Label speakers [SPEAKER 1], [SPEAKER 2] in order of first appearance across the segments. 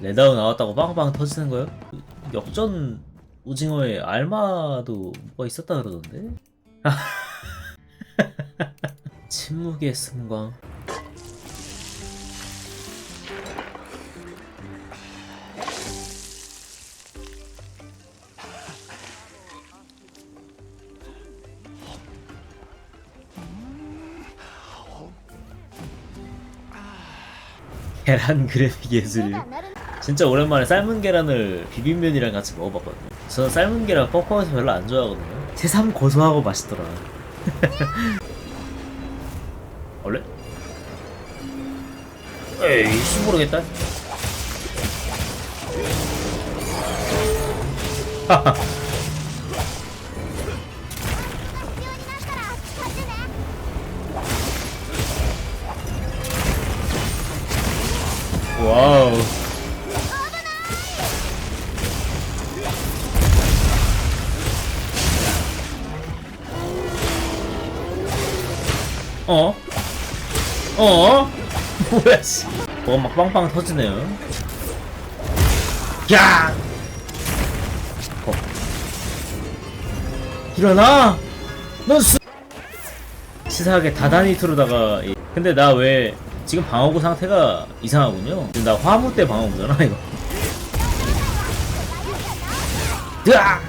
[SPEAKER 1] 레다운 나왔다고 빵빵 터지는 거요? 역전 오징어에 알마도 뭐가 있었다 그러던데? 침묵의 승광 계란 그래픽 예술 진짜 오랜만에 삶은 계란을 비빔면이랑 같이 먹어봤거든요. 저는 삶은 계란 뻑뻑해서 별로 안 좋아하거든요. 새삼 고소하고 맛있더라. 원래? 에이 씨 모르겠다. 와우 어? 어? 뭐야 씨 뭐가 막 빵빵 터지네요 야! 어. 일어나! 넌 수... 치사하게 다단히 틀어다가 이- 근데 나 왜 지금 방어구 상태가 이상하군요 지금 나 화무 때 방어구잖아 이거 으아!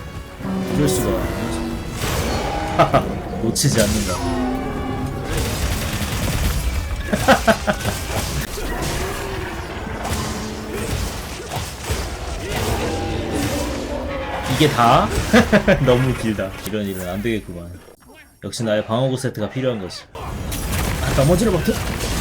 [SPEAKER 1] 이럴 수가 하하 놓치지 않는다 이게 다? 너무 길다. 이런 일은 안 되겠구만. 역시 나의 방어구 세트가 필요한 것이. 아, 넘어지를 못해.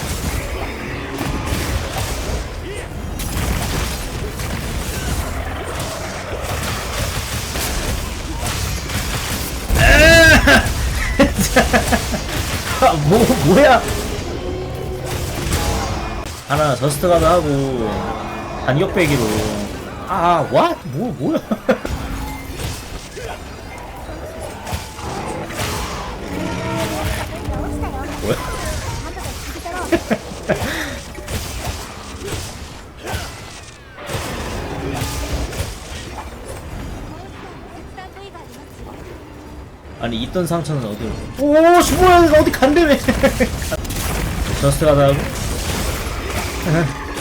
[SPEAKER 1] 아, 뭐, 뭐야? 하나 저스트 가드 하고 반격 배기로 아, 와? 뭐, 뭐야? 뭐야? 아니 있던 상처는 어디로? 오, 이거 어디 간대매? 저스트 가드 하고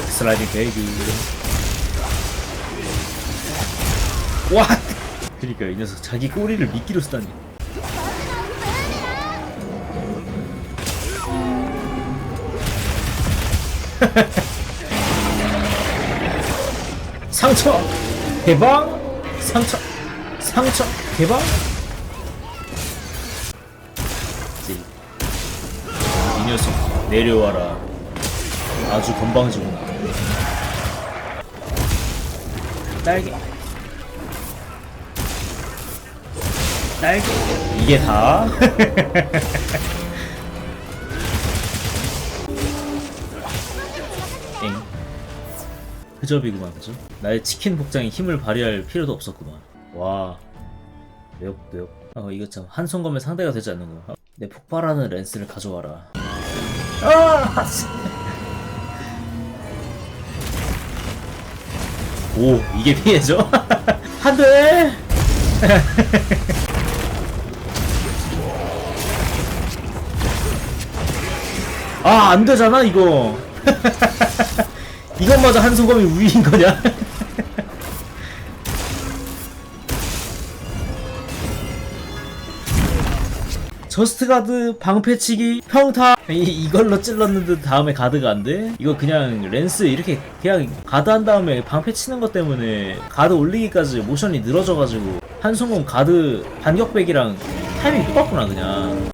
[SPEAKER 1] 슬라이딩 베이비. 와. 그러니까 이 녀석 자기 꼬리를 미끼로 쓰다니. 상처 개방 상처 상처 이제 이 녀석 내려와라 아주 건방지구나. 딸기 딸기 이게 다? 엥. 흐접이구만 그죠? 나의 치킨 복장에 힘을 발휘할 필요도 없었구만. 와. 내역 내역 어 이거 참 한 손검의 상대가 되지 않는구나. 내 폭발하는 랜스를 가져와라. 아! 오 이게 피해죠? 안돼 아 안되잖아 이거 이것마저 한손검이 우위인 거냐? 저스트 가드 방패치기 평타. 이, 이걸로 찔렀는데 다음에 가드가 안 돼? 이거 그냥 랜스 이렇게 그냥 가드 한 다음에 방패 치는 것 때문에 가드 올리기까지 모션이 늘어져가지고 한손검 가드 반격백이랑 타이밍 똑같구나 그냥.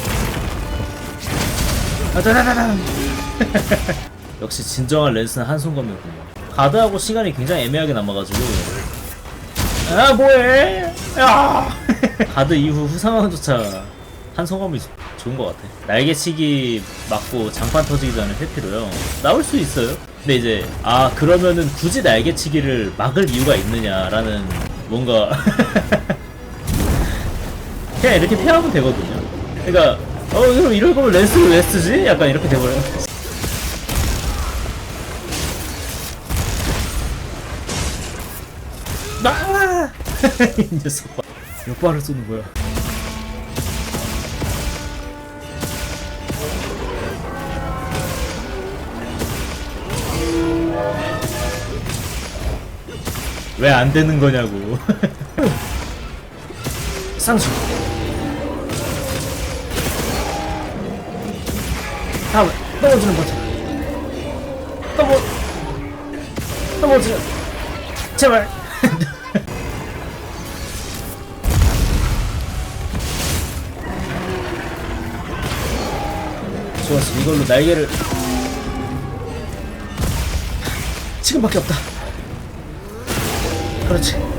[SPEAKER 1] 아다다다당 역시 진정한 랜스는 한손검이었군요. 가드하고 시간이 굉장히 애매하게 남아가지고. 아 뭐해? 야! 가드 이후 후상황조차 한손검이 좋은 것 같아 날개치기 맞고 장판 터지기 전에 회피로요 나올 수 있어요 근데 이제 아 그러면은 굳이 날개치기를 막을 이유가 있느냐라는 뭔가 그냥 이렇게 피하면 되거든요 그러니까 어 그럼 이럴 거면 랜스를 왜 쓰지? 약간 이렇게 돼버려요 나! 이 녀석 봐. 몇 발을 쏘는 거야? 왜 안 되는 거냐고. 상수. 다음 넘어지는 버튼. 넘어 넘어지는 제발. 좋았어 이걸로 날개를 지금밖에 없다 그렇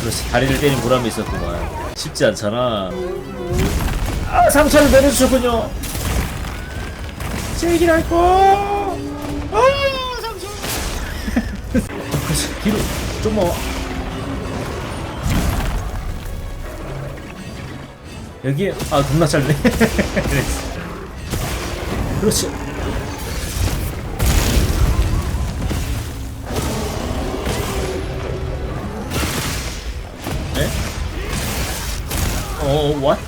[SPEAKER 1] 그렇지 다리를 때린 보람이 있었구만. 쉽지 않잖아. 아 상처를 내려주셨군요. 제기랄 거. 아, 상처 그렇지 뒤로 좀만 와 여기에 아 겁나 짧네. 그렇지 어, what?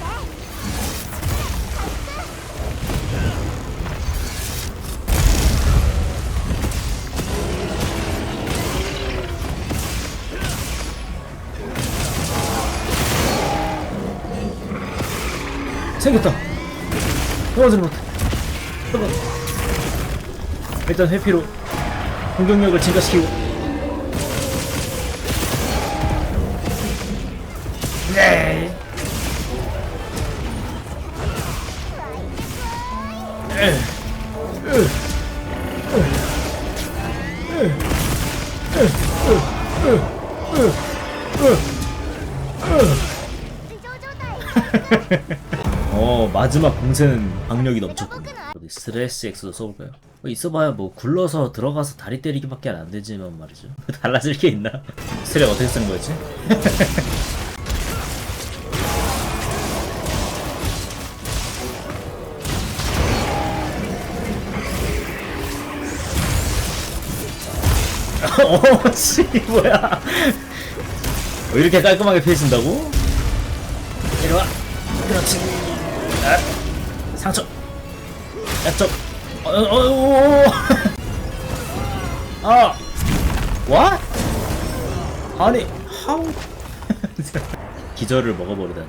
[SPEAKER 1] 생겼다. 떨어지는 것. 일단 회피로 공격력을 증가시키고. 마지막 공세는 박력이 넘쳤군. 어디 스트레스 엑스도 써볼까요? 뭐 있어봐야 뭐 굴러서 들어가서 다리 때리기밖에 안 되지만 말이죠. 달라질 게 있나? 스트레 어떻게 쓰는 거였지? 어, 씨, 뭐야. 어, 이렇게 깔끔하게 펴진다고? 이리 와. 그렇지. 아, 상처. 약점. 어, 어, 어, 어. 아. 와? 아니, 하우. 기절을 먹어버리다니.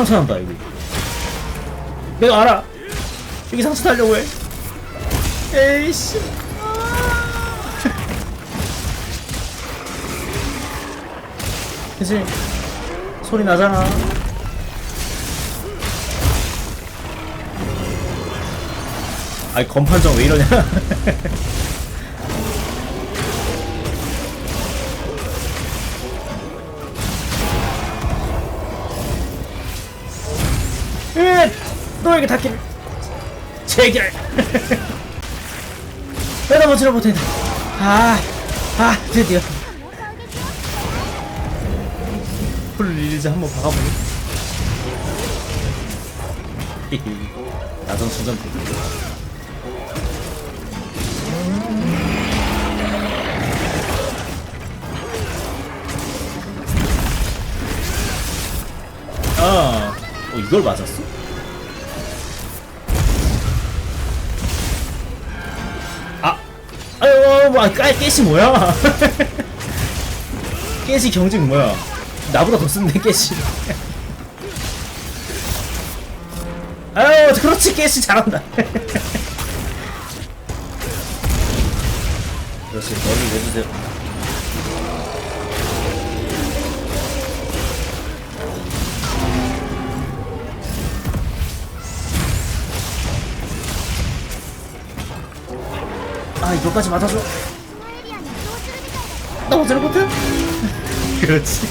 [SPEAKER 1] 상처 난다 여기 내가 알아? 여기 상처 달려고 해. 에이씨. 그치? 소리 나잖아. 아이 건판정 왜 이러냐 너에게 닿기를 제결. 빼다보지를 못했다 아, 아 드디어. 풀 리리즈 한번 박아보니? 나선 순간 아, 어, 이걸 맞았어? 아, 깔, 깨시 뭐야? 깨시 경직 뭐야? 나보다 더 쓴데, 깨시. 아유 그렇지 깨시 잘한다 그렇지 머리 내주세요 아 이거까지 맞아줘? 나 어쩌는 것같 그렇지.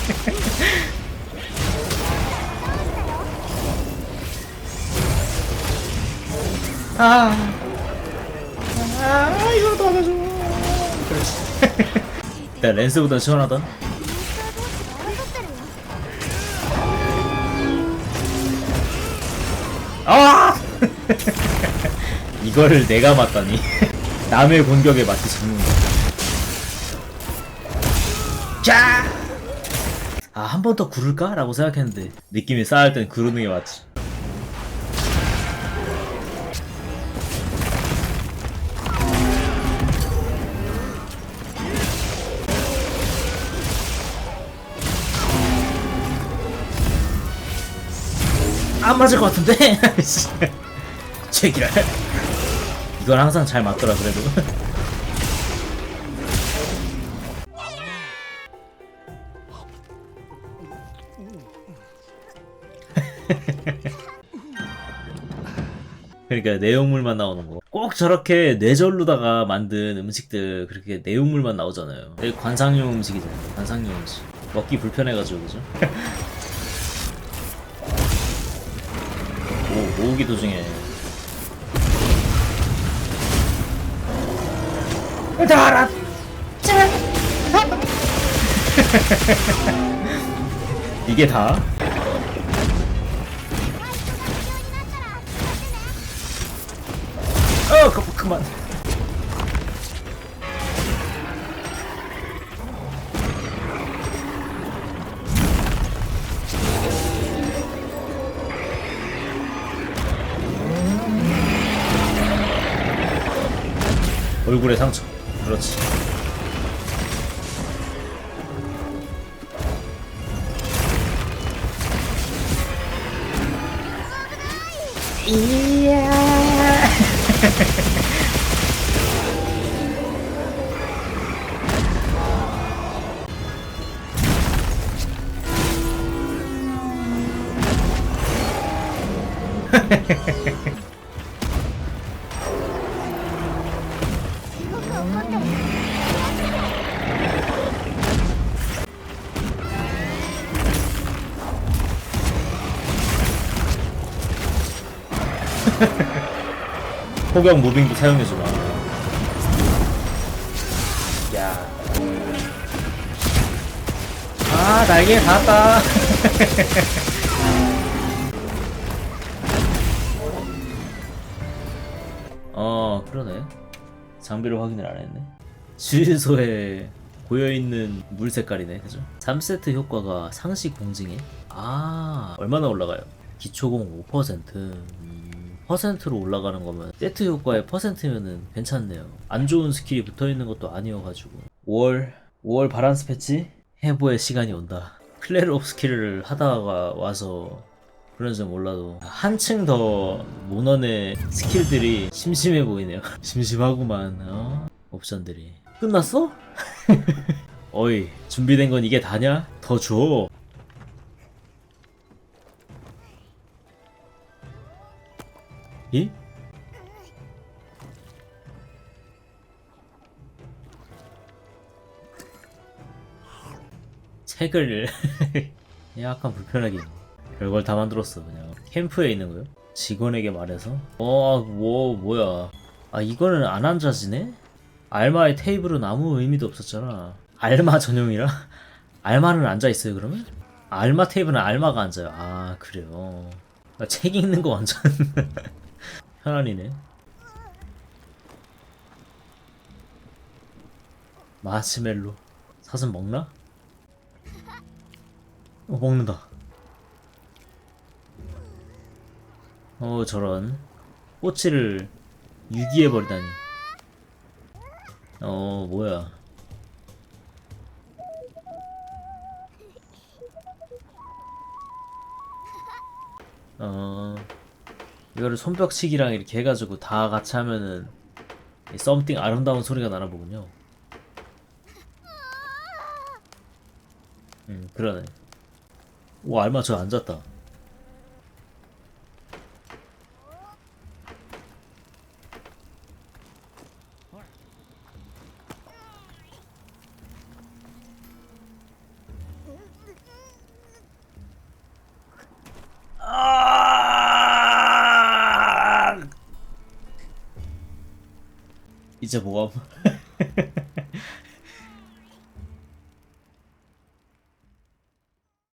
[SPEAKER 1] 아, 아 이거라도 맞아줘. 그렇지. 야 랜스보다 시원하다. 아! 이거를 내가 맞다니. 남의 공격에 맞게 잡는 거 자! 아, 한 번 더 구를까? 라고 생각했는데, 느낌이 쌓일 땐 구르는 게 맞지. 안 맞을 것 같은데? 제기라. 이건 항상 잘 맞더라, 그래도. 그러니까 내용물만 나오는 거. 꼭 저렇게 뇌절로다가 만든 음식들 그렇게 내용물만 나오잖아요. 이게 관상용 음식이잖아요. 관상용 음식. 먹기 불편해가지고 그죠? 모, 모으기 도중에 달아. 이게 다? 어 그, 그만. 얼굴에 상처 그렇지. 이야 호경 무빙도 사용해주마 야. 아, 날개 닿았다. 어, 그러네. 장비를 확인을 안 했네. 주유소에 고여있는 물 색깔이네, 그죠? 3세트 효과가 상시 공징에? 아, 얼마나 올라가요? 기초공 5%. 음, 퍼센트로 올라가는 거면 세트 효과의 퍼센트면은 괜찮네요. 안 좋은 스킬이 붙어 있는 것도 아니어가지고 5월 5월 바란스 패치 해보의 시간이 온다. 클레르 옵 스킬을 하다가 와서 그런지 몰라도 한층 더 모넌의 스킬들이 심심해 보이네요. 심심하구만. 어? 옵션들이 끝났어? 어이 준비된 건 이게 다냐? 더 줘. 이? 책을 약간 불편하게 별걸 다 만들었어 그냥 캠프에 있는 거요? 직원에게 말해서? 어, 뭐 뭐야 아 이거는 안 앉아지네? 알마의 테이블은 아무 의미도 없었잖아 알마 전용이라? 알마는 앉아있어요 그러면? 알마 테이블은 알마가 앉아요 아 그래요 나 책 읽는 거 완전 편안이네. 마시멜로 사슴 먹나? 어 먹는다. 어 저런 꼬치를 유기해 버리다니. 어 뭐야? 어 이거를 손뼉치기랑 이렇게 해가지고 다 같이 하면은 이 썸띵 아름다운 소리가 나나 보군요. 음 그러네. 오 알마 저 앉았다. 아! 이제 뭐가